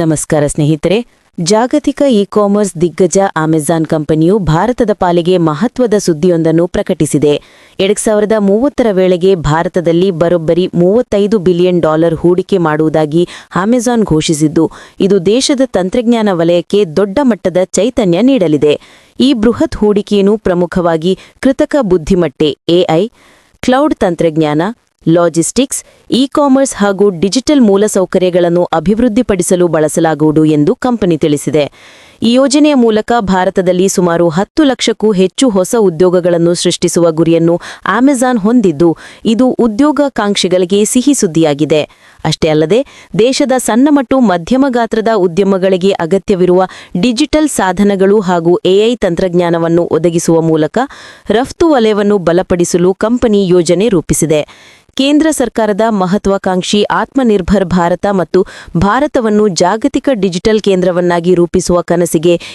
ನಮಸ್ಕಾರ ಸ್ನೇಹಿತರೆ, ಜಾಗತಿಕ ಇ ಕಾಮರ್ಸ್ ದಿಗ್ಗಜ ಅಮೆಜಾನ್ ಕಂಪನಿಯು ಭಾರತದ ಪಾಲಿಗೆ ಮಹತ್ವದ ಸುದ್ದಿಯೊಂದನ್ನು ಪ್ರಕಟಿಸಿದೆ. ಎರಡ್ ಸಾವಿರದ ಮೂವತ್ತರ ವೇಳೆಗೆ ಭಾರತದಲ್ಲಿ ಬರೋಬ್ಬರಿ ಮೂವತ್ತೈದು ಬಿಲಿಯನ್ ಡಾಲರ್ ಹೂಡಿಕೆ ಮಾಡುವುದಾಗಿ ಅಮೆಜಾನ್ ಘೋಷಿಸಿದ್ದು, ಇದು ದೇಶದ ತಂತ್ರಜ್ಞಾನ ವಲಯಕ್ಕೆ ದೊಡ್ಡ ಮಟ್ಟದ ಚೈತನ್ಯ ನೀಡಲಿದೆ. ಈ ಬೃಹತ್ ಹೂಡಿಕೆಯನ್ನು ಪ್ರಮುಖವಾಗಿ ಕೃತಕ ಬುದ್ಧಿಮಟ್ಟೆ ಎಐ ಕ್ಲೌಡ್ ತಂತ್ರಜ್ಞಾನ ಲಾಜಿಸ್ಟಿಕ್ಸ್ ಇ ಕಾಮರ್ಸ್ ಹಾಗೂ ಡಿಜಿಟಲ್ ಮೂಲಸೌಕರ್ಯಗಳನ್ನು ಅಭಿವೃದ್ಧಿಪಡಿಸಲು ಬಳಸಲಾಗುವುದು ಎಂದು ಕಂಪನಿ ತಿಳಿಸಿದೆ. ಈ ಯೋಜನೆಯ ಮೂಲಕ ಭಾರತದಲ್ಲಿ ಸುಮಾರು ಹತ್ತು ಲಕ್ಷಕ್ಕೂ ಹೆಚ್ಚು ಹೊಸ ಉದ್ಯೋಗಗಳನ್ನು ಸೃಷ್ಟಿಸುವ ಗುರಿಯನ್ನು ಅಮೆಜಾನ್ ಹೊಂದಿದ್ದು, ಇದು ಉದ್ಯೋಗಾಕಾಂಕ್ಷಿಗಳಿಗೆ ಸಿಹಿ ಸುದ್ದಿಯಾಗಿದೆ. ಅಷ್ಟೇ ಅಲ್ಲದೆ, ದೇಶದ ಸಣ್ಣ ಮತ್ತು ಮಧ್ಯಮ ಗಾತ್ರದ ಉದ್ಯಮಗಳಿಗೆ ಅಗತ್ಯವಿರುವ ಡಿಜಿಟಲ್ ಸಾಧನಗಳು ಹಾಗೂ ಎಐ ತಂತ್ರಜ್ಞಾನವನ್ನು ಒದಗಿಸುವ ಮೂಲಕ ರಫ್ತು ವಲಯವನ್ನು ಬಲಪಡಿಸಲು ಕಂಪನಿ ಯೋಜನೆ ರೂಪಿಸಿದೆ. ಕೇಂದ್ರ ಸರ್ಕಾರದ ಮಹತ್ವಾಕಾಂಕ್ಷಿ ಆತ್ಮನಿರ್ಭರ್ ಭಾರತ ಮತ್ತು ಭಾರತವನ್ನು ಜಾಗತಿಕ ಡಿಜಿಟಲ್ ಕೇಂದ್ರವನ್ನಾಗಿ ರೂಪಿಸುವ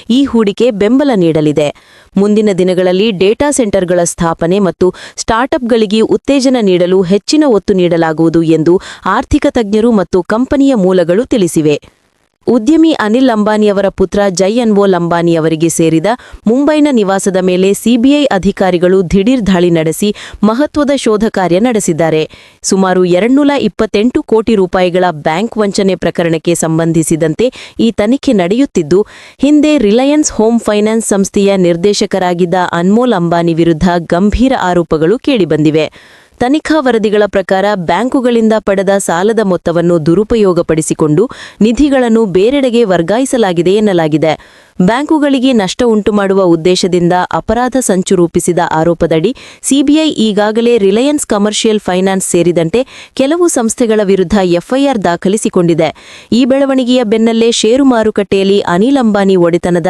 ಈ ಹೂಡಿಕೆ ಬೆಂಬಲ ನೀಡಲಿದೆ. ಮುಂದಿನ ದಿನಗಳಲ್ಲಿ ಡೇಟಾ ಸೆಂಟರ್ಗಳ ಸ್ಥಾಪನೆ ಮತ್ತು ಸ್ಟಾರ್ಟ್ಅಪ್ಗಳಿಗೆ ಉತ್ತೇಜನ ನೀಡಲು ಹೆಚ್ಚಿನ ಒತ್ತು ನೀಡಲಾಗುವುದು ಎಂದು ಆರ್ಥಿಕ ತಜ್ಞರು ಮತ್ತು ಕಂಪನಿಯ ಮೂಲಗಳು ತಿಳಿಸಿವೆ. ಉದ್ಯಮಿ ಅನಿಲ್ ಅಂಬಾನಿಯವರ ಪುತ್ರ ಜೈ ಅಂಬಾನಿ ಅವರಿಗೆ ಸೇರಿದ ಮುಂಬೈನ ನಿವಾಸದ ಮೇಲೆ ಸಿಬಿಐ ಅಧಿಕಾರಿಗಳು ದಿಢೀರ್ ದಾಳಿ ನಡೆಸಿ ಮಹತ್ವದ ಶೋಧ ಕಾರ್ಯ ನಡೆಸಿದ್ದಾರೆ. ಸುಮಾರು ಎರಡ್ನೂರ ಇಪ್ಪತ್ತೆಂಟು ಕೋಟಿ ರೂಪಾಯಿಗಳ ಬ್ಯಾಂಕ್ ವಂಚನೆ ಪ್ರಕರಣಕ್ಕೆ ಸಂಬಂಧಿಸಿದಂತೆ ಈ ತನಿಖೆ ನಡೆಯುತ್ತಿದ್ದು, ಹಿಂದೆ ರಿಲಯನ್ಸ್ ಹೋಮ್ ಫೈನಾನ್ಸ್ ಸಂಸ್ಥೆಯ ನಿರ್ದೇಶಕರಾಗಿದ್ದ ಅನ್ಮೋಲ್ ಅಂಬಾನಿ ವಿರುದ್ಧ ಗಂಭೀರ ಆರೋಪಗಳು ಕೇಳಿಬಂದಿವೆ. ತನಿಖಾ ವರದಿಗಳ ಪ್ರಕಾರ ಬ್ಯಾಂಕುಗಳಿಂದ ಪಡೆದ ಸಾಲದ ಮೊತ್ತವನ್ನು ದುರುಪಯೋಗಪಡಿಸಿಕೊಂಡು ನಿಧಿಗಳನ್ನು ಬೇರೆಡೆಗೆ ವರ್ಗಾಯಿಸಲಾಗಿದೆ ಎನ್ನಲಾಗಿದೆ. ಬ್ಯಾಂಕುಗಳಿಗೆ ನಷ್ಟ ಉಂಟುಮಾಡುವ ಉದ್ದೇಶದಿಂದ ಅಪರಾಧ ಸಂಚು ರೂಪಿಸಿದ ಆರೋಪದಡಿ ಸಿಬಿಐ ಈಗಾಗಲೇ ರಿಲಯನ್ಸ್ ಕಮರ್ಷಿಯಲ್ ಫೈನಾನ್ಸ್ ಸೇರಿದಂತೆ ಕೆಲವು ಸಂಸ್ಥೆಗಳ ವಿರುದ್ಧ ಎಫ್ಐಆರ್ ದಾಖಲಿಸಿಕೊಂಡಿದೆ. ಈ ಬೆಳವಣಿಗೆಯ ಬೆನ್ನಲ್ಲೇ ಷೇರು ಮಾರುಕಟ್ಟೆಯಲ್ಲಿ ಅನಿಲ್ ಅಂಬಾನಿ ಒಡೆತನದ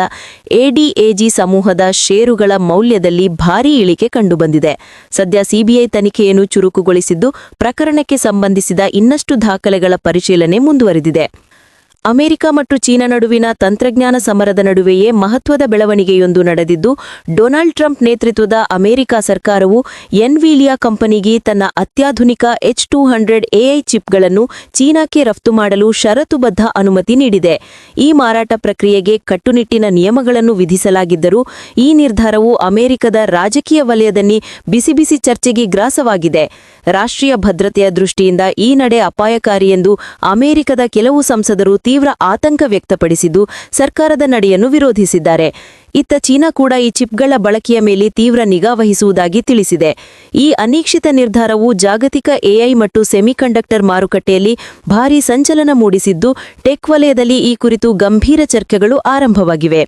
ಎಡಿಎಜಿ ಸಮೂಹದ ಷೇರುಗಳ ಮೌಲ್ಯದಲ್ಲಿ ಭಾರೀ ಇಳಿಕೆ ಕಂಡುಬಂದಿದೆ. ಸದ್ಯ ಸಿಬಿಐ ತನಿಖೆಯನ್ನು ಚುರುಕುಗೊಳಿಸಿದ್ದು, ಪ್ರಕರಣಕ್ಕೆ ಸಂಬಂಧಿಸಿದ ಇನ್ನಷ್ಟು ದಾಖಲೆಗಳ ಪರಿಶೀಲನೆ ಮುಂದುವರೆದಿದೆ. ಅಮೆರಿಕ ಮತ್ತು ಚೀನಾ ನಡುವಿನ ತಂತ್ರಜ್ಞಾನ ಸಮರದ ನಡುವೆಯೇ ಮಹತ್ವದ ಬೆಳವಣಿಗೆಯೊಂದು ನಡೆದಿದ್ದು, ಡೊನಾಲ್ಡ್ ಟ್ರಂಪ್ ನೇತೃತ್ವದ ಅಮೆರಿಕ ಸರ್ಕಾರವು ಎನ್ವಿಲಿಯಾ ಕಂಪನಿಗೆ ತನ್ನ ಅತ್ಯಾಧುನಿಕ ಎಚ್ ಟೂ ಹಂಡ್ರೆಡ್ ಎಐ ಚಿಪ್ಗಳನ್ನು ಚೀನಾಕ್ಕೆ ರಫ್ತು ಮಾಡಲು ಷರತ್ತುಬದ್ಧ ಅನುಮತಿ ನೀಡಿದೆ. ಈ ಮಾರಾಟ ಪ್ರಕ್ರಿಯೆಗೆ ಕಟ್ಟುನಿಟ್ಟಿನ ನಿಯಮಗಳನ್ನು ವಿಧಿಸಲಾಗಿದ್ದರೂ, ಈ ನಿರ್ಧಾರವು ಅಮೆರಿಕದ ರಾಜಕೀಯ ವಲಯದಲ್ಲಿ ಬಿಸಿಬಿಸಿ ಬಿಸಿ ಚರ್ಚೆಗೆ ಗ್ರಾಸವಾಗಿದೆ. ರಾಷ್ಟ್ರೀಯ ಭದ್ರತೆಯ ದೃಷ್ಟಿಯಿಂದ ಈ ನಡೆ ಅಪಾಯಕಾರಿ ಎಂದು ಅಮೆರಿಕದ ಕೆಲವು ಸಂಸದರು ತೀವ್ರ ಆತಂಕ ವ್ಯಕ್ತಪಡಿಸಿದ್ದು ಸರ್ಕಾರದ ನಡೆಯನ್ನು ವಿರೋಧಿಸಿದ್ದಾರೆ. ಇತ್ತ ಚೀನಾ ಕೂಡ ಈ ಚಿಪ್ಗಳ ಬಳಕೆಯ ಮೇಲೆ ತೀವ್ರ ನಿಗಾ ವಹಿಸುವುದಾಗಿ ತಿಳಿಸಿದೆ. ಈ ಅನೀಕ್ಷಿತ ನಿರ್ಧಾರವು ಜಾಗತಿಕ ಎಐ ಮತ್ತು ಸೆಮಿಕಂಡಕ್ಟರ್ ಮಾರುಕಟ್ಟೆಯಲ್ಲಿ ಭಾರೀ ಸಂಚಲನ ಮೂಡಿಸಿದ್ದು, ಟೆಕ್ ವಲಯದಲ್ಲಿ ಈ ಕುರಿತು ಗಂಭೀರ ಚರ್ಚೆಗಳು ಆರಂಭವಾಗಿವೆ.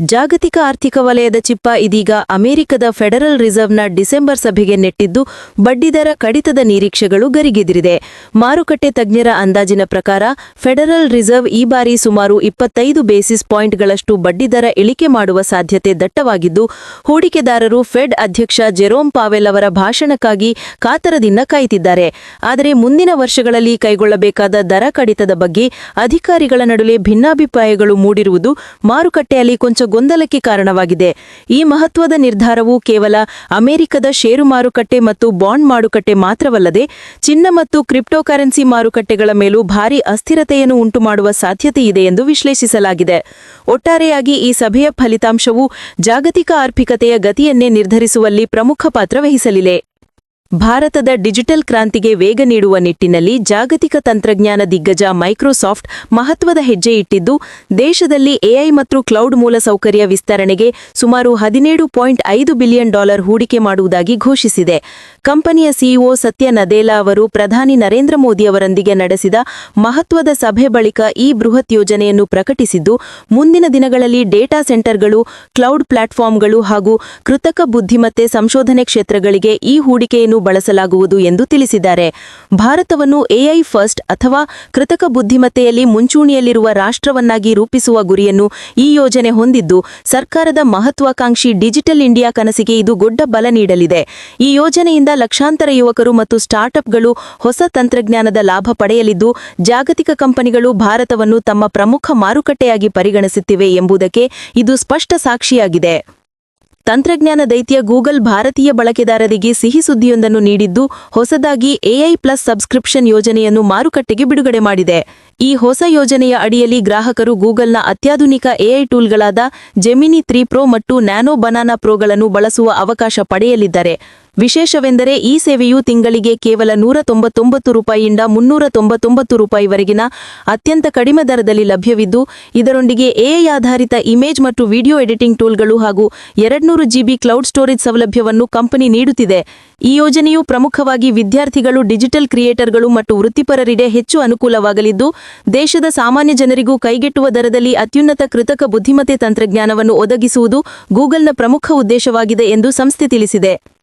ಜಾಗತಿಕ ಆರ್ಥಿಕ ವಲಯದ ಚಿಪ್ಪ ಇದೀಗ ಅಮೆರಿಕದ ಫೆಡರಲ್ ರಿಸರ್ವ್ನ ಡಿಸೆಂಬರ್ ಸಭೆಗೆ ನೆಟ್ಟಿದ್ದು ಬಡ್ಡಿದರ ಕಡಿತದ ನಿರೀಕ್ಷೆಗಳು ಗರಿಗೆದಿರಿದೆ. ಮಾರುಕಟ್ಟೆ ತಜ್ಞರ ಅಂದಾಜಿನ ಪ್ರಕಾರ, ಫೆಡರಲ್ ರಿಸರ್ವ್ ಈ ಬಾರಿ ಸುಮಾರು ಇಪ್ಪತ್ತೈದು ಬೇಸಿಸ್ ಪಾಯಿಂಟ್ಗಳಷ್ಟು ಬಡ್ಡಿದರ ಇಳಿಕೆ ಮಾಡುವ ಸಾಧ್ಯತೆ ದಟ್ಟವಾಗಿದ್ದು, ಹೂಡಿಕೆದಾರರು ಫೆಡ್ ಅಧ್ಯಕ್ಷ ಜೆರೋಮ್ ಪಾವೆಲ್ ಅವರ ಭಾಷಣಕ್ಕಾಗಿ ಕಾತರದಿಂದ ಕಾಯುತ್ತಿದ್ದಾರೆ ಆದರೆ ಮುಂದಿನ ವರ್ಷಗಳಲ್ಲಿ ಕೈಗೊಳ್ಳಬೇಕಾದ ದರ ಕಡಿತದ ಬಗ್ಗೆ ಅಧಿಕಾರಿಗಳ ನಡುವೆ ಭಿನ್ನಾಭಿಪ್ರಾಯಗಳು ಮೂಡಿರುವುದು ಮಾರುಕಟ್ಟೆಯಲ್ಲಿ ಕೊಂಚ ಗೊಂದಲಕ್ಕೆ ಕಾರಣವಾಗಿದೆ. ಈ ಮಹತ್ವದ ನಿರ್ಧಾರವು ಕೇವಲ ಅಮೆರಿಕದ ಷೇರು ಮಾರುಕಟ್ಟೆ ಮತ್ತು ಬಾಂಡ್ ಮಾರುಕಟ್ಟೆ ಮಾತ್ರವಲ್ಲದೆ ಚಿನ್ನ ಮತ್ತು ಕ್ರಿಪ್ಟೋಕರೆನ್ಸಿ ಮಾರುಕಟ್ಟೆಗಳ ಮೇಲೂ ಭಾರೀ ಅಸ್ಥಿರತೆಯನ್ನು ಉಂಟುಮಾಡುವ ಸಾಧ್ಯತೆಯಿದೆ ಎಂದು ವಿಶ್ಲೇಷಿಸಲಾಗಿದೆ. ಒಟ್ಟಾರೆಯಾಗಿ ಈ ಸಭೆಯ ಫಲಿತಾಂಶವು ಜಾಗತಿಕ ಆರ್ಥಿಕತೆಯ ಗತಿಯನ್ನೇ ನಿರ್ಧರಿಸುವಲ್ಲಿ ಪ್ರಮುಖ ಪಾತ್ರ ವಹಿಸಲಿದೆ. ಭಾರತದ ಡಿಜಿಟಲ್ ಕ್ರಾಂತಿಗೆ ವೇಗ ನೀಡುವ ನಿಟ್ಟಿನಲ್ಲಿ ಜಾಗತಿಕ ತಂತ್ರಜ್ಞಾನ ದಿಗ್ಗಜ ಮೈಕ್ರೋಸಾಫ್ಟ್ ಮಹತ್ವದ ಹೆಜ್ಜೆ ಇಟ್ಟಿದ್ದು, ದೇಶದಲ್ಲಿ ಎಐ ಮತ್ತು ಕ್ಲೌಡ್ ಮೂಲಸೌಕರ್ಯ ವಿಸ್ತರಣೆಗೆ ಸುಮಾರು ಹದಿನೇಳು ಪಾಯಿಂಟ್ ಐದು ಬಿಲಿಯನ್ ಡಾಲರ್ ಹೂಡಿಕೆ ಮಾಡುವುದಾಗಿ ಘೋಷಿಸಿದೆ. ಕಂಪನಿಯ ಸಿಇಒ ಸತ್ಯ ನದೇಲಾ ಅವರು ಪ್ರಧಾನಿ ನರೇಂದ್ರ ಮೋದಿ ಅವರೊಂದಿಗೆ ನಡೆಸಿದ ಮಹತ್ವದ ಸಭೆ ಬಳಿಕ ಈ ಬೃಹತ್ ಯೋಜನೆಯನ್ನು ಪ್ರಕಟಿಸಿದ್ದು, ಮುಂದಿನ ದಿನಗಳಲ್ಲಿ ಡೇಟಾ ಸೆಂಟರ್ಗಳು, ಕ್ಲೌಡ್ ಪ್ಲಾಟ್ಫಾರ್ಮ್ಗಳು ಹಾಗೂ ಕೃತಕ ಬುದ್ಧಿಮತ್ತೆ ಸಂಶೋಧನೆ ಕ್ಷೇತ್ರಗಳಿಗೆ ಈ ಹೂಡಿಕೆಯನ್ನು ಬಳಸಲಾಗುವುದು ಎಂದು ತಿಳಿಸಿದ್ದಾರೆ. ಭಾರತವನ್ನು ಎಐ ಫಸ್ಟ್ ಅಥವಾ ಕೃತಕ ಬುದ್ಧಿಮತ್ತೆಯಲ್ಲಿ ಮುಂಚೂಣಿಯಲ್ಲಿರುವ ರಾಷ್ಟ್ರವನ್ನಾಗಿ ರೂಪಿಸುವ ಗುರಿಯನ್ನು ಈ ಯೋಜನೆ ಹೊಂದಿದ್ದು, ಸರ್ಕಾರದ ಮಹತ್ವಾಕಾಂಕ್ಷಿ ಡಿಜಿಟಲ್ ಇಂಡಿಯಾ ಕನಸಿಗೆ ಇದು ದೊಡ್ಡ ಬಲ ನೀಡಲಿದೆ. ಈ ಯೋಜನೆಯಿಂದ ಲಕ್ಷಾಂತರ ಯುವಕರು ಮತ್ತು ಸ್ಟಾರ್ಟ್ಅಪ್ಗಳು ಹೊಸ ತಂತ್ರಜ್ಞಾನದ ಲಾಭ ಪಡೆಯಲಿದ್ದು, ಜಾಗತಿಕ ಕಂಪನಿಗಳು ಭಾರತವನ್ನು ತಮ್ಮ ಪ್ರಮುಖ ಮಾರುಕಟ್ಟೆಯಾಗಿ ಪರಿಗಣಿಸುತ್ತಿವೆ ಎಂಬುದಕ್ಕೆ ಇದು ಸ್ಪಷ್ಟ ಸಾಕ್ಷಿಯಾಗಿದೆ. ತಂತ್ರಜ್ಞಾನ ದೈತ್ಯ ಗೂಗಲ್ ಭಾರತೀಯ ಬಳಕೆದಾರರಿಗೆ ಸಿಹಿ ಸುದ್ದಿಯೊಂದನ್ನು ನೀಡಿದ್ದು, ಹೊಸದಾಗಿ ಎಐ ಪ್ಲಸ್ ಸಬ್ಸ್ಕ್ರಿಪ್ಷನ್ ಯೋಜನೆಯನ್ನು ಮಾರುಕಟ್ಟೆಗೆ ಬಿಡುಗಡೆ ಮಾಡಿದೆ. ಈ ಹೊಸ ಯೋಜನೆಯ ಅಡಿಯಲ್ಲಿ ಗ್ರಾಹಕರು ಗೂಗಲ್ನ ಅತ್ಯಾಧುನಿಕ ಎಐ ಟೂಲ್ಗಳಾದ ಜೆಮಿನಿ ತ್ರೀ ಪ್ರೋ ಮತ್ತು ನ್ಯಾನೋ ಬನಾನಾ ಪ್ರೊಗಳನ್ನು ಬಳಸುವ ಅವಕಾಶ ಪಡೆಯಲಿದ್ದಾರೆ. ವಿಶೇಷವೆಂದರೆ ಈ ಸೇವೆಯು ತಿಂಗಳಿಗೆ ಕೇವಲ ನೂರ ತೊಂಬತ್ತೊಂಬತ್ತು ರೂಪಾಯಿಯಿಂದ ಮುನ್ನೂರ ತೊಂಬತ್ತೊಂಬತ್ತು ರೂಪಾಯಿವರೆಗಿನ ಅತ್ಯಂತ ಕಡಿಮೆ ದರದಲ್ಲಿ ಲಭ್ಯವಿದ್ದು, ಇದರೊಂದಿಗೆ ಎಐ ಆಧಾರಿತ ಇಮೇಜ್ ಮತ್ತು ವಿಡಿಯೋ ಎಡಿಟಿಂಗ್ ಟೂಲ್ಗಳು ಹಾಗೂ ಎರಡ್ನೂರು ಜಿಬಿ ಕ್ಲೌಡ್ ಸ್ಟೋರೇಜ್ ಸೌಲಭ್ಯವನ್ನು ಕಂಪನಿ ನೀಡುತ್ತಿದೆ. ಈ ಯೋಜನೆಯು ಪ್ರಮುಖವಾಗಿ ವಿದ್ಯಾರ್ಥಿಗಳು, ಡಿಜಿಟಲ್ ಕ್ರಿಯೇಟರ್ಗಳು ಮತ್ತು ವೃತ್ತಿಪರರಿಗೆ ಹೆಚ್ಚು ಅನುಕೂಲವಾಗಲಿದ್ದು, ದೇಶದ ಸಾಮಾನ್ಯ ಜನರಿಗೂ ಕೈಗೆಟುವ ದರದಲ್ಲಿ ಅತ್ಯುನ್ನತ ಕೃತಕ ಬುದ್ಧಿಮತ್ತೆ ತಂತ್ರಜ್ಞಾನವನ್ನು ಒದಗಿಸುವುದು ಗೂಗಲ್ನ ಪ್ರಮುಖ ಉದ್ದೇಶವಾಗಿದೆ ಎಂದು ಸಂಸ್ಥೆ ತಿಳಿಸಿದೆ.